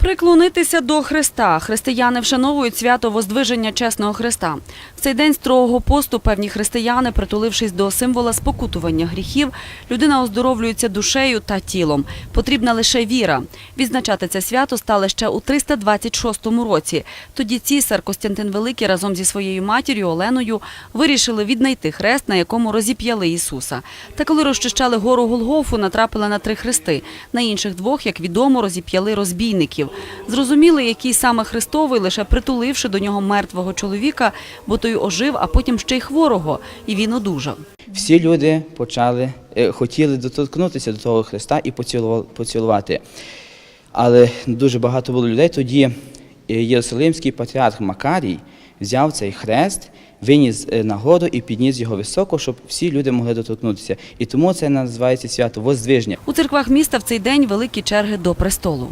Приклонитися до Христа. Християни вшановують свято Воздвиження Чесного Христа. В цей день строгого посту певні християни, притулившись до символа спокутування гріхів, людина оздоровлюється душею та тілом. Потрібна лише віра. Відзначати це свято стали ще у 326 році. Тоді цісар Костянтин Великий разом зі своєю матір'ю Оленою вирішили віднайти хрест, на якому розіп'яли Ісуса. Та коли розчищали гору Голгофу, натрапили на три хрести. На інших двох, як відомо, розіп'яли розбійників. Зрозуміли, який саме Христовий, лише притуливши до нього мертвого чоловіка, бо той ожив, а потім ще й хворого, і він одужав. Всі люди почали, е, хотіли доторкнутися до того Христа і поцілувати. Але дуже багато було людей. Тоді е, Єрусалимський патріарх Макарій взяв цей хрест, виніс е, на гору і підніс його високо, щоб всі люди могли доторкнутися. І тому це називається свято Воздвиження. У церквах міста в цей день великі черги до престолу.